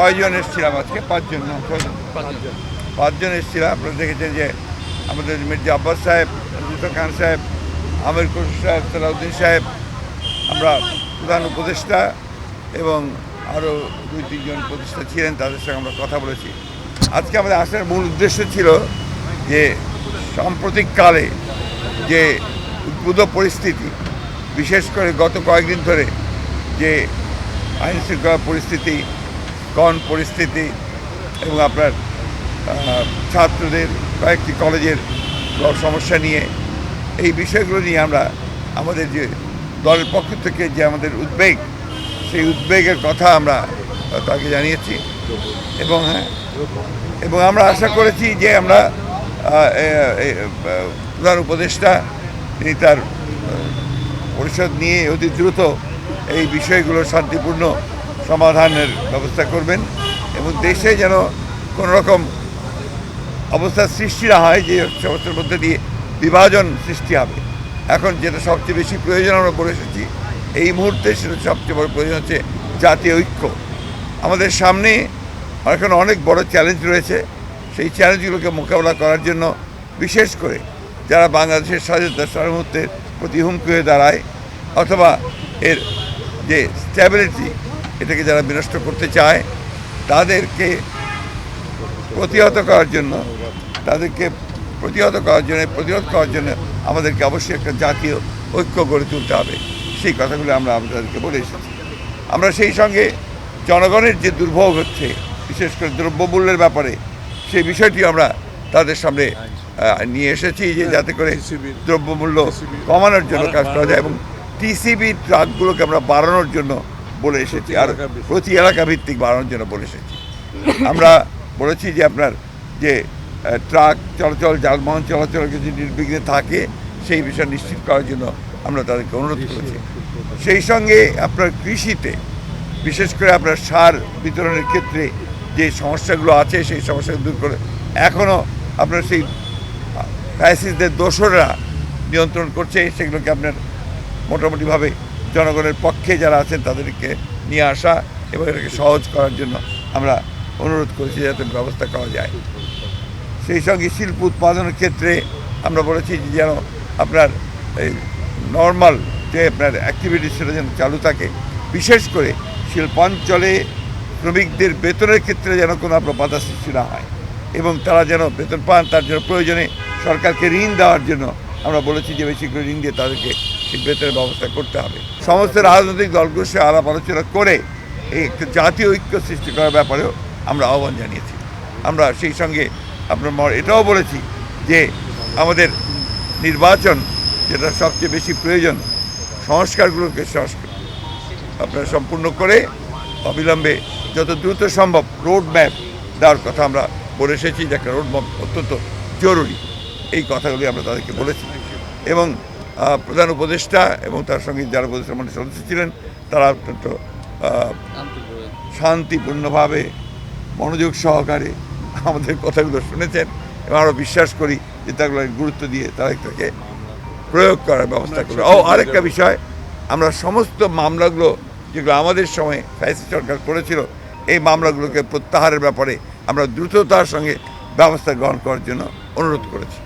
ছয়জন এসেছিলাম আজকে পাঁচজন না ছয়জন? পাঁচজন। এসেছিলাম আপনারা দেখেছেন যে আমাদের মির্জা আব্বাস সাহেব রুতা খান সাহেব আমির খুরশিদ সাহেব সালাউদ্দিন সাহেব আমরা প্রধান উপদেষ্টা এবং আরও দুই তিনজন উপদেষ্টা ছিলেন তাদের সঙ্গে আমরা কথা বলেছি। আজকে আমাদের আসার মূল উদ্দেশ্য ছিল যে সাম্প্রতিককালে যে উদ্ভূত পরিস্থিতি বিশেষ করে গত কয়েকদিন ধরে যে আইন শৃঙ্খলা পরিস্থিতি কন পরিস্থিতি এবং আপনার ছাত্রদের কয়েকটি কলেজের সমস্যা নিয়ে, এই বিষয়গুলো নিয়ে আমরা আমাদের যে দলের পক্ষ থেকে যে আমাদের উদ্বেগ, সেই উদ্বেগের কথা আমরা তাকে জানিয়েছি। এবং হ্যাঁ এবং আমরা আশা করেছি যে আমরা প্রধান উপদেষ্টা, তিনি তার পরিষদ নিয়ে অতি দ্রুত এই বিষয়গুলো শান্তিপূর্ণ সমাধানের ব্যবস্থা করবেন এবং দেশে যেন কোনো রকম অবস্থার সৃষ্টি না হয় যে সমস্যার মধ্যে দিয়ে বিভাজন সৃষ্টি হবে। এখন যেটা সবচেয়ে বেশি প্রয়োজন আমরা বলে এসেছি, এই মুহূর্তে সেটা সবচেয়ে বড় প্রয়োজন হচ্ছে জাতীয় ঐক্য। আমাদের সামনে এখন অনেক বড় চ্যালেঞ্জ রয়েছে। সেই চ্যালেঞ্জগুলোকে মোকাবেলা করার জন্য বিশেষ করে যারা বাংলাদেশের স্বাধীনতা সার্বভৌমত্বের প্রতি হুমকি হয়ে দাঁড়ায় অথবা এর যে স্ট্যাবিলিটি এটাকে যারা বিনষ্ট করতে চায়, তাদেরকে প্রতিহত করার জন্য, তাদেরকে প্রতিহত করার জন্য, প্রতিরোধ করার জন্য আমাদেরকে অবশ্যই একটা জাতীয় ঐক্য গড়ে তুলতে হবে। সেই কথাগুলো আমরা আপনাদেরকে বলে এসেছি। আমরা সেই সঙ্গে জনগণের যে দুর্ভোগ হচ্ছে, বিশেষ করে দ্রব্যমূল্যের ব্যাপারে, সেই বিষয়টি আমরা তাদের সামনে নিয়ে এসেছি যে যাতে করে দ্রব্যমূল্য কমানোর জন্য কাজ করা যায় এবং টিসিবি ট্রাকগুলোকে আমরা বাড়ানোর জন্য বলে এসেছি। আর প্রতি এলাকা ভিত্তিক বাড়ানোর জন্য বলে এসেছি। আমরা বলেছি যে আপনার যে ট্রাক চলাচল যানবাহন চলাচল যদি নির্বিঘ্নে থাকে সেই বিষয় নিশ্চিত করার জন্য আমরা তাদেরকে অনুরোধ করেছি। সেই সঙ্গে আপনার কৃষিতে বিশেষ করে আপনার সার বিতরণের ক্ষেত্রে যে সমস্যাগুলো আছে সেই সমস্যাগুলো দূর করে এখনও আপনার সেই ক্রাইসিসদের দোসররা নিয়ন্ত্রণ করছে সেগুলোকে আপনার মোটামুটিভাবে জনগণের পক্ষে যারা আছেন তাদেরকে নিয়ে আসা এবং এটাকে সহজ করার জন্য আমরা অনুরোধ করেছি যাতে ব্যবস্থা করা যায়। সেই সঙ্গে শিল্প উৎপাদনের ক্ষেত্রে আমরা বলেছি যে যেন আপনার এই নর্মাল যে আপনার অ্যাক্টিভিটি সেটা যেন চালু থাকে। বিশেষ করে শিল্পাঞ্চলে শ্রমিকদের বেতনের ক্ষেত্রে যেন কোনো আপনার বাধা সৃষ্টি না হয় এবং তারা যেন বেতন পান তার জন্য প্রয়োজনে সরকারকে ঋণ দেওয়ার জন্য আমরা বলেছি যে বেশি করে ঋণ দিয়ে তাদেরকে বেতনের ব্যবস্থা করতে হবে। সমস্ত রাজনৈতিক দলগুলোর সাথে আলাপ আলোচনা করে এই জাতীয় ঐক্য সৃষ্টি করার ব্যাপারেও আমরা আহ্বান জানিয়েছি। আমরা সেই সঙ্গে আপনার এটাও বলেছি যে আমাদের নির্বাচন যেটা সবচেয়ে বেশি প্রয়োজন, সংস্কারগুলোকে সংস্কার আপনার সম্পূর্ণ করে অবিলম্বে যত দ্রুত সম্ভব রোড ম্যাপ দেওয়ার কথা আমরা বলে এসেছি যে একটা রোড ম্যাপ অত্যন্ত জরুরি। এই কথাগুলি আমরা তাদেরকে বলেছি। এবং প্রধান উপদেষ্টা এবং তার সঙ্গে যারা উপদেষ্টা মন্ডলীর সদস্য ছিলেন, তারা অত্যন্ত শান্তিপূর্ণভাবে মনোযোগ সহকারে আমাদের কথাগুলো শুনেছেন এবং আমরা বিশ্বাস করি যে তাগুলো গুরুত্ব দিয়ে তারা এটাকে প্রয়োগ করার ব্যবস্থা করবে। ও, আরেকটা বিষয়, আমরা সমস্ত মামলাগুলো যেগুলো আমাদের সময় ফ্যাসি সরকার করেছিল, এই মামলাগুলোকে প্রত্যাহারের ব্যাপারে আমরা দ্রুততার সঙ্গে ব্যবস্থা গ্রহণ করার জন্য অনুরোধ করেছি।